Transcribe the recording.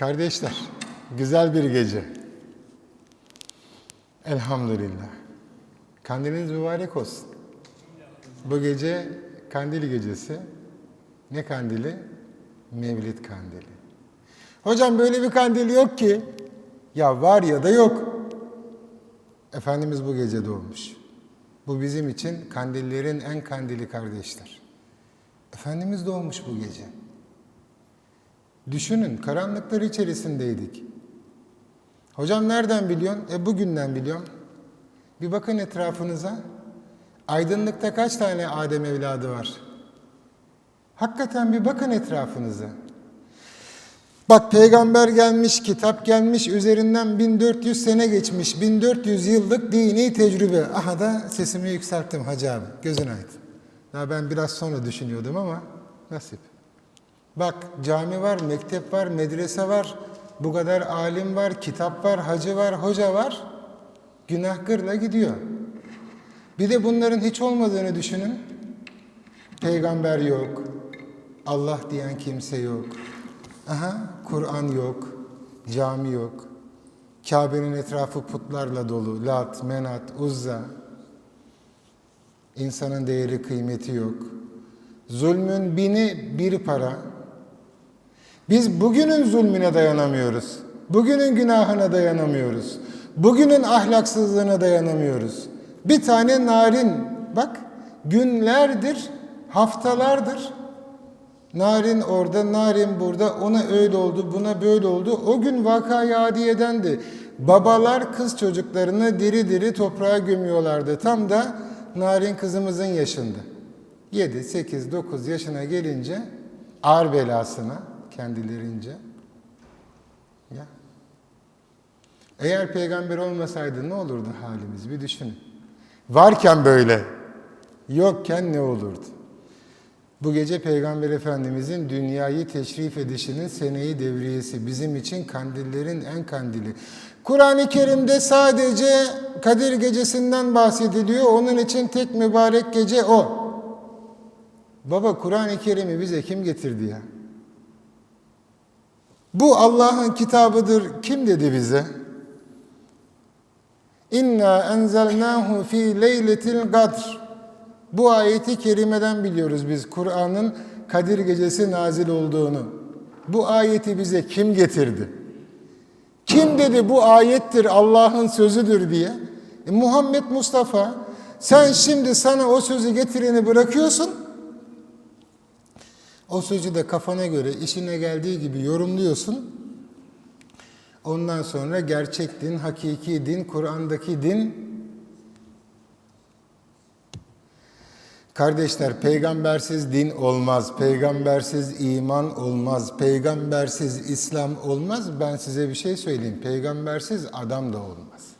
Kardeşler, güzel bir gece. Elhamdülillah. Kandiliniz mübarek olsun. Bu gece kandil gecesi. Ne kandili? Mevlid kandili. Hocam böyle bir kandil yok ki. Ya var ya da yok. Efendimiz bu gece doğmuş. Bu bizim için kandillerin en kandili kardeşler. Efendimiz doğmuş bu gece. Düşünün karanlıklar içerisindeydik. Hocam nereden biliyorsun? E bugünden biliyorum. Bir bakın etrafınıza. Aydınlıkta kaç tane Adem evladı var? Hakikaten bir bakın etrafınıza. Bak peygamber gelmiş, kitap gelmiş, üzerinden 1400 sene geçmiş, 1400 yıllık dini tecrübe. Aha da sesimi yükselttim hacı abi, gözün aydın. Ya ben biraz sonra düşünüyordum ama nasip. Bak cami var, mektep var, medrese var, bu kadar alim var, kitap var, hacı var, hoca var. Günah gırla gidiyor. Bir de bunların hiç olmadığını düşünün. Peygamber yok, Allah diyen kimse yok. Aha, Kur'an yok, cami yok. Kabe'nin etrafı putlarla dolu. Lat, Menat, Uzza. İnsanın değeri kıymeti yok. Zulmün bini bir para. Biz bugünün zulmüne dayanamıyoruz. Bugünün günahına dayanamıyoruz. Bugünün ahlaksızlığına dayanamıyoruz. Bir tane narin, bak günlerdir, haftalardır Narin orada, narin burada, ona öyle oldu, buna böyle oldu. O gün vakayı adiyedendi. Babalar kız çocuklarını diri diri toprağa gömüyorlardı. Tam da narin kızımızın yaşında. 7, 8, 9 yaşına gelince ağır belasına kendilerince. Ya. Eğer peygamber olmasaydı ne olurdu halimiz bir düşünün. Varken böyle, yokken ne olurdu? Bu gece Peygamber Efendimizin dünyayı teşrif edişinin seneyi devriyesi. Bizim için kandillerin en kandili. Kur'an-ı Kerim'de sadece Kadir Gecesi'nden bahsediliyor. Onun için tek mübarek gece o. Baba Kur'an-ı Kerim'i bize kim getirdi ya? Bu Allah'ın kitabıdır. Kim dedi bize? İnna enzelnahu fi leyletil kadr. Bu ayeti kerimeden biliyoruz biz Kur'an'ın Kadir Gecesi nazil olduğunu. Bu ayeti bize kim getirdi? Kim dedi bu ayettir Allah'ın sözüdür diye? E, Muhammed Mustafa sen şimdi sana o sözü getireni bırakıyorsun. O sözü de kafana göre işine geldiği gibi yorumluyorsun. Ondan sonra gerçek din, hakiki din, Kur'an'daki din Kardeşler peygambersiz din olmaz, peygambersiz iman olmaz, peygambersiz İslam olmaz. Ben size bir şey söyleyeyim, peygambersiz adam da olmaz.